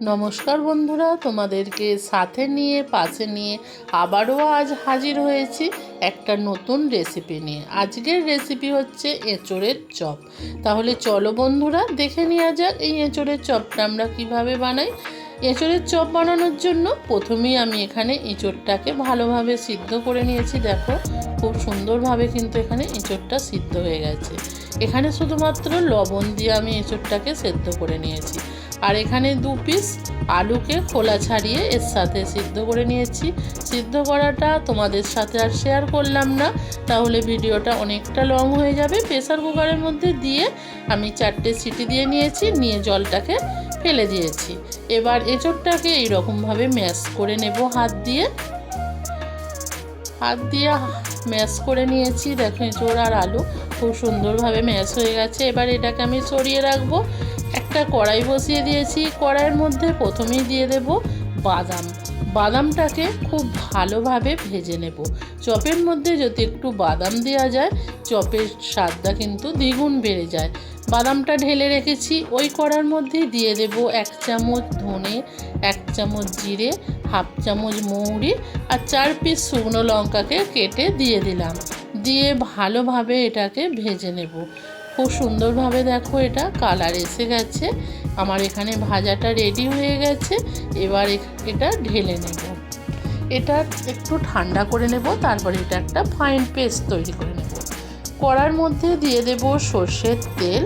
নমস্কার বন্ধুরা, তোমাদেরকে সাথে নিয়ে, পাশে নিয়ে আবারও আজ হাজির হয়েছি একটা নতুন রেসিপি নিয়ে। আজকের রেসিপি হচ্ছে এঁচড়ের চপ। তাহলে চলো বন্ধুরা, দেখে নেওয়া যাক এই এঁচোড়ের চপটা আমরা কীভাবে বানাই। এঁচড়ের চপ বানানোর জন্য প্রথমেই আমি এখানে এঁচড়টাকে ভালোভাবে সিদ্ধ করে নিয়েছি। দেখো, খুব সুন্দরভাবে কিন্তু এখানে এঁচড়টা সিদ্ধ হয়ে গেছে। এখানে শুধুমাত্র লবণ দিয়ে আমি এঁচড়টাকে সেদ্ধ করে নিয়েছি। আর এখানে দু পিস আলুকে খোলা ছাড়িয়ে এর সাথে সিদ্ধ করে নিয়েছি। সিদ্ধ করাটা তোমাদের সাথে আর শেয়ার করলাম না, তাহলে ভিডিওটা অনেকটা লং হয়ে যাবে। প্রেসার কুকারের মধ্যে দিয়ে আমি চারটে সিটি দিয়ে নিয়েছি, নিয়ে জলটাকে ফেলে দিয়েছি। এবার এঁচড়টাকে এইরকমভাবে ম্যাশ করে নেব হাত দিয়ে। হাত দিয়ে ম্যাশ করে নিয়েছি, দেখো এঁচড় আর আলু খুব সুন্দরভাবে ম্যাশ হয়ে গেছে। এবার এটাকে আমি সরিয়ে রাখব। একটা কড়াই বসিয়ে দিয়েছি। কড়াইয়ের মধ্যে প্রথমেই দিয়ে দেব বাদাম। বাদামটাকে খুব ভালোভাবে ভেজে নেব। চপের মধ্যে যদি একটু বাদাম দেওয়া যায়, চপের স্বাদটা কিন্তু দ্বিগুণ বেড়ে যায়। বাদামটা ঢেলে রেখেছি। ওই কড়ার মধ্যে দিয়ে দেব এক চামচ ধনে, এক চামচ জিরে, হাফ চামচ মৌরি আর চার পিস শুকনো লঙ্কাকে কেটে দিয়ে দিলাম। দিয়ে ভালোভাবে এটাকে ভেজে নেব। খুব সুন্দরভাবে দেখো এটা কালার এসে গেছে। আমার এখানে ভাজাটা রেডি হয়ে গেছে। এবার এটা ঢেলে নেব। এটা একটু ঠান্ডা করে নেব, তারপরে এটা একটা ফাইন পেস্ট তৈরি করে নেব। কড়ার মধ্যে দিয়ে দেব সর্ষের তেল।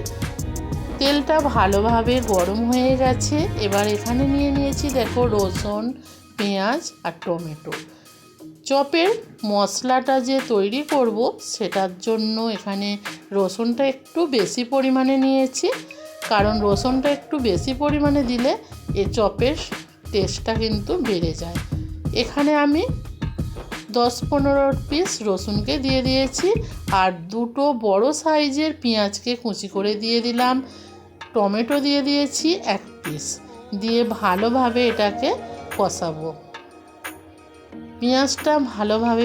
তেলটা ভালোভাবে গরম হয়ে গেছে। এবার এখানে নিয়ে নিয়েছি, দেখো রসুন, পেঁয়াজ আর টমেটো। চপের মশলাটা যে তৈরি করব, সেটার জন্য এখানে রসুনটা একটু বেশি পরিমাণে নিয়েছি। কারণ রসুনটা একটু বেশি পরিমাণে দিলে এ চপের টেস্টটা কিন্তু বেড়ে যায়। এখানে আমি দশ পনেরো পিস রসুনকে দিয়ে দিয়েছি আর দুটো বড় সাইজের পেঁয়াজকে কুচি করে দিয়ে দিলাম। টমেটো দিয়ে দিয়েছি এক পিস। দিয়ে ভালোভাবে এটাকে কষাবো। পেঁয়াজটা ভালোভাবে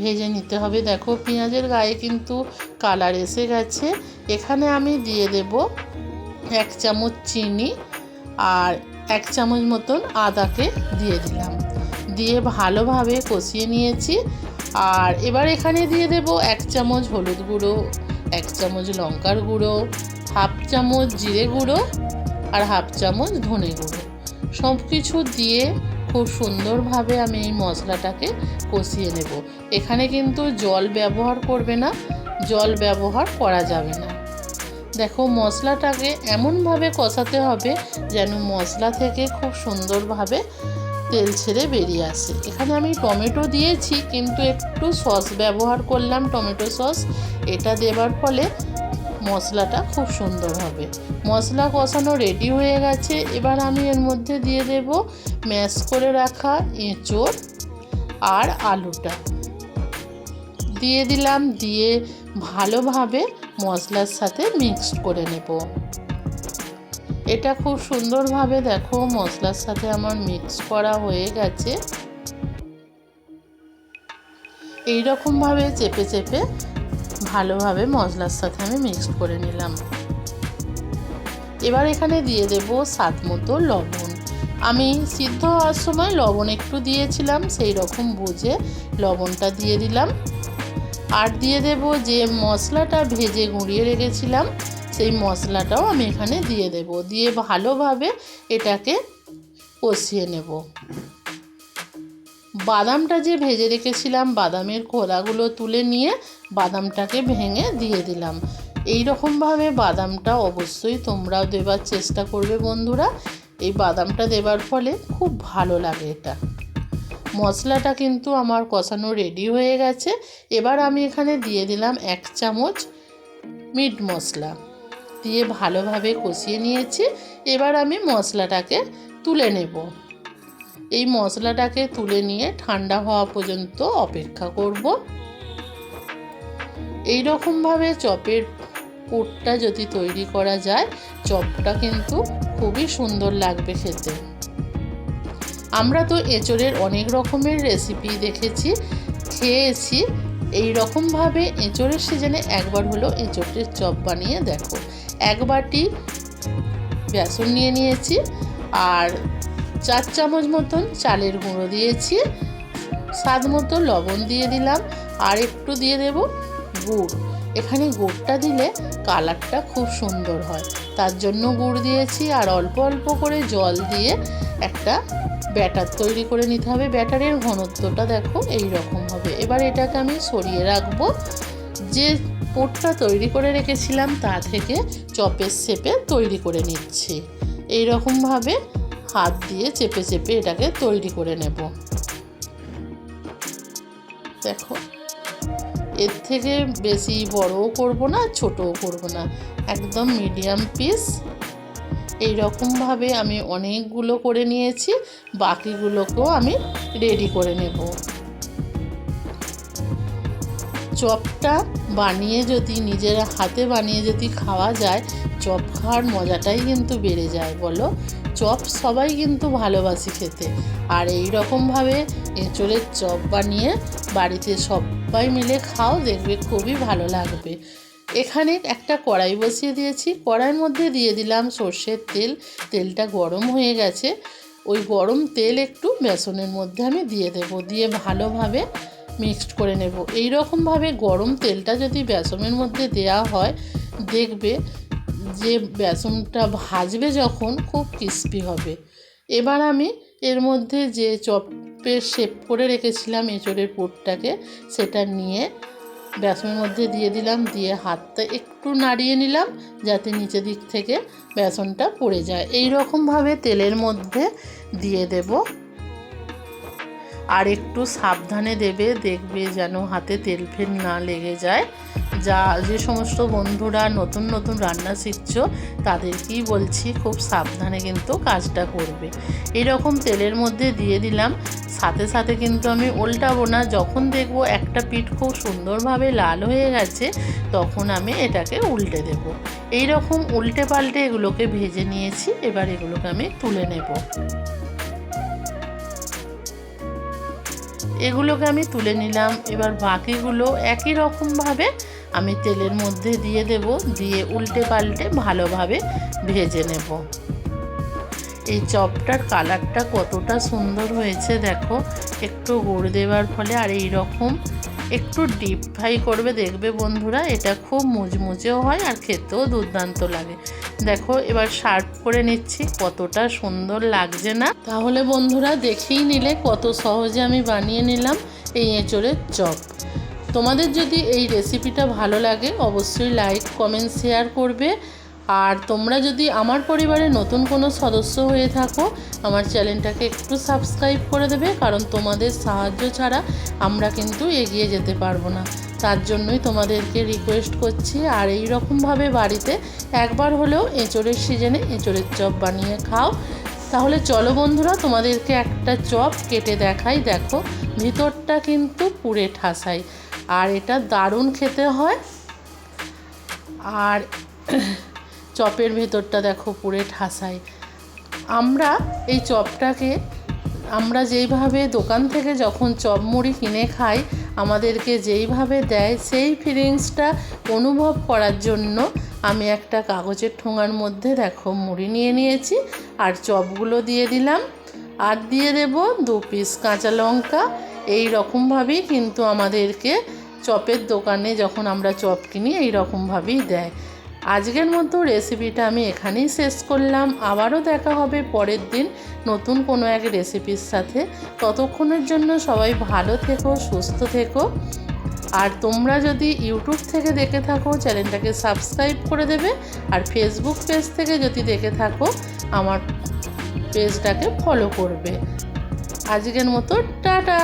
ভেজে নিতে হবে। দেখো পেঁয়াজের গায়ে কিন্তু কালার এসে গেছে। এখানে আমি দিয়ে দেব এক চামচ চিনি আর এক চামচ মতন আদাকে দিয়ে দিলাম। দিয়ে ভালোভাবে কষিয়ে নিয়েছি আর এবার এখানে দিয়ে দেব এক চামচ হলুদ গুঁড়ো, এক চামচ লঙ্কার গুঁড়ো, হাফ চামচ জিরে গুঁড়ো আর হাফ চামচ ধনে গুঁড়ো। সব কিছু দিয়ে খুব সুন্দরভাবে আমি এই মশলাটাকে কষিয়ে নেব। এখানে কিন্তু জল ব্যবহার করবে না, জল ব্যবহার করা যাবে না। দেখো, মশলাটাকে এমনভাবে কষাতে হবে যেন মশলা থেকে খুব সুন্দরভাবে তেল ছেড়ে বেরিয়ে আসে। এখানে আমি টমেটো দিয়েছি, কিন্তু একটু সস ব্যবহার করলাম, টমেটো সস। এটা দেবার ফলে মশলাটা খুব সুন্দর হবে। মশলা কষানো রেডি হয়ে গেছে। এবার আমি এর মধ্যে দিয়ে দেব ম্যাশ করে রাখা এঁচড় আর আলুটা। দিয়ে দিলাম, দিয়ে ভালোভাবে মশলার সাথে মিক্সড করে নেব। এটা খুব সুন্দরভাবে দেখো মশলার সাথে আমার মিক্স করা হয়ে গেছে। এইরকমভাবে চেপে চেপে ভালোভাবে মশলার সাথে আমি মিক্সড করে নিলাম। এবার এখানে দিয়ে দেব স্বাদ মতো লবণ। আমি সিদ্ধ হওয়ার সময় লবণ একটু দিয়েছিলাম, সেই রকম বুঝে লবণটা দিয়ে দিলাম। আর দিয়ে দেব যে মশলাটা ভেজে গুঁড়িয়ে রেখেছিলাম, সেই মশলাটাও আমি এখানে দিয়ে দেব। দিয়ে ভালোভাবে এটাকে কষিয়ে নেব। বাদামটা যে ভেজে রেখেছিলাম, বাদামের খোলাগুলো তুলে নিয়ে বাদামটাকে ভেঙে দিয়ে দিলাম। এই রকমভাবে বাদামটা অবশ্যই তোমরাও দেবার চেষ্টা করবে বন্ধুরা। এই বাদামটা দেবার ফলে খুব ভালো লাগে এটা। মশলাটা কিন্তু আমার কষানো রেডি হয়ে গেছে। এবার আমি এখানে দিয়ে দিলাম এক চামচ মিট মশলা। দিয়ে ভালোভাবে কষিয়ে নিয়েছি। এবার আমি মশলাটাকে তুলে নেব। এই মশলাটাকে তুলে নিয়ে ঠান্ডা হওয়া পর্যন্ত অপেক্ষা করব। এই রকমভাবে চপের পুরটা যদি তৈরি করা যায়, চপটা কিন্তু খুবই সুন্দর লাগবে খেতে। আমরা তো এঁচড়ের অনেক রকমের রেসিপি দেখেছি, খেয়েছি। এই রকমভাবে এঁচড়ের সিজনে একবার হলো এঁচড়ের চপ বানিয়ে দেখো। এক বাটি বেসন নিয়ে নিয়েছি, আর চার চামচ মতন চালের গুঁড়ো দিয়েছি, স্বাদ মতো লবণ দিয়ে দিলাম, আর একটু দিয়ে দেব গুড়। এখানে গুড়টা দিলে কালারটা খুব সুন্দর হয়। তার জন্য গুড় দিয়েছি, আর অল্প অল্প করে জল দিয়ে একটা ব্যাটার তৈরি করে নিতে হবে। ব্যাটারের ঘনত্বটা দেখো এই রকম হবে। এবার এটাকে আমি সরিয়ে রাখব। যে পোটটা তৈরি করে রেখেছিলাম, তা থেকে চপের শেপে তৈরি করে নিচ্ছি। এই রকমভাবে হাত দিয়ে চেপে চেপে এটাকে তৈরি করে নেব। দেখো, এর থেকে বেশি বড়ও করব না, ছোটও করব না, একদম মিডিয়াম পিস। এই রকমভাবে আমি অনেকগুলো করে নিয়েছি, বাকিগুলোকেও আমি রেডি করে নেব। চপটা বানিয়ে যদি, নিজের হাতে বানিয়ে যদি খাওয়া যায়, চপ খাওয়ার মজাটাই কিন্তু বেড়ে যায়, বলো? চপ সবাই কিন্তু ভালোবাসি খেতে। আর এই রকমভাবে এঁচড়ের চপ বানিয়ে বাড়িতে সবাই মিলে খাও, দেখবে খুবই ভালো লাগবে। এখানে একটা কড়াই বসিয়ে দিয়েছি। কড়াইয়ের মধ্যে দিয়ে দিলাম সর্ষের তেল। তেলটা গরম হয়ে গেছে। ওই গরম তেল একটু বেসনের মধ্যে আমি দিয়ে দেব। দিয়ে ভালোভাবে মিক্সড করে নেব। এই রকমভাবে গরম তেলটা যদি বেসনের মধ্যে দেওয়া হয়, দেখবে যে বেসনটা ভাজবে যখন খুব ক্রিস্পি হবে। এবার আমি এর মধ্যে যে চপের শেপ করে রেখেছিলাম এঁচড়ের পুরটাকে, সেটা নিয়ে বেসনের মধ্যে দিয়ে দিলাম, দিয়ে হাতটা একটু নাড়িয়ে নিলাম, যাতে নিচে দিক থেকে বেসনটা পড়ে যায়। এই রকমভাবে তেলের মধ্যে দিয়ে দেব। আর একটু সাবধানে দেবে, দেখবে যেন হাতে তেল ফেল না লেগে যায়। যা, যে সমস্ত বন্ধুরা নতুন নতুন রান্না শিখছো, তাদেরকেই বলছি খুব সাবধানে কিন্তু কাজটা করবে। এরকম তেলের মধ্যে দিয়ে দিলাম। সাথে সাথে কিন্তু আমি উল্টাবো না। যখন দেখব একটা পিঠ খুব সুন্দরভাবে লাল হয়ে গেছে, তখন আমি এটাকে উল্টে দেব। এই রকম উল্টে পাল্টে এগুলোকে ভেজে নিয়েছি। এবার এগুলোকে আমি তুলে নেব। এগুলোকে আমি তুলে নিলাম। এবার বাকিগুলো একই রকমভাবে আমি তেলের মধ্যে দিয়ে দেব, দিয়ে উল্টে পাল্টে ভালোভাবে ভেজে নেব। এই চপটার কালারটা কতটা সুন্দর হয়েছে দেখো। একটু গুড় দেওয়ার ফলে আর এই রকম একটু ডিপ ফ্রাই করবে। দেখবে বন্ধুরা, এটা খুব মুচমুচেও হয় আর খেতেও দুর্দান্ত লাগে। দেখো, এবার সার্ভ করে নিচ্ছি। কতটা সুন্দর লাগছে না? তাহলে বন্ধুরা, দেখেই নিলে কত সহজে আমি বানিয়ে নিলাম এই এঁচড়ের চপ। তোমাদের যদি এই রেসিপিটা ভালো লাগে, অবশ্যই লাইক, কমেন্ট, শেয়ার করবে। আর তোমরা যদি আমার পরিবারে নতুন কোনো সদস্য হয়ে থাকো, আমার চ্যানেলটাকে একটু সাবস্ক্রাইব করে দেবে, কারণ তোমাদের সাহায্য ছাড়া আমরা কিন্তু এগিয়ে যেতে পারব না। তার জন্যই তোমাদেরকে রিকোয়েস্ট করছি। আর এই রকমভাবে বাড়িতে একবার হলেও এঁচড়ের সিজনে এঁচড়ের চপ বানিয়ে খাও। তাহলে চলো বন্ধুরা, তোমাদেরকে একটা চপ কেটে দেখাই। দেখো, ভিতরটা কিন্তু পুরে ঠাসাই। আর এটা দারুণ খেতে হয়। আর চপের ভেতরটা দেখো পুরে ঠাসাই। আমরা এই চপটাকে আমরা যেইভাবে দোকান থেকে যখন চপ মুড়ি কিনে খাই, আমাদেরকে যেইভাবে দেয়, সেই ফিলিংসটা অনুভব করার জন্য আমি একটা কাগজের ঠোঙার মধ্যে দেখো মুড়ি নিয়ে নিয়েছি, আর চপগুলো দিয়ে দিলাম। আর দিয়ে দেব দু পিস কাঁচা লঙ্কা। এই রকমভাবেই কিন্তু আমাদেরকে চপের দোকানে যখন আমরা চপ কিনি এই রকমভাবেই দেয়। আজকের মতো রেসিপিটা আমি এখানেই শেষ করলাম। আবারও দেখা হবে পরের দিন নতুন কোনো এক রেসিপির সাথে। ততক্ষণের জন্য সবাই ভালো থেকো, সুস্থ থেকো। আর তোমরা যদি ইউটিউব থেকে দেখে থাকো, চ্যানেলটাকে সাবস্ক্রাইব করে দেবে। আর ফেসবুক পেজ থেকে যদি দেখে থাকো, আমার পেজটাকে ফলো করবে। আজকের মতো টাটা!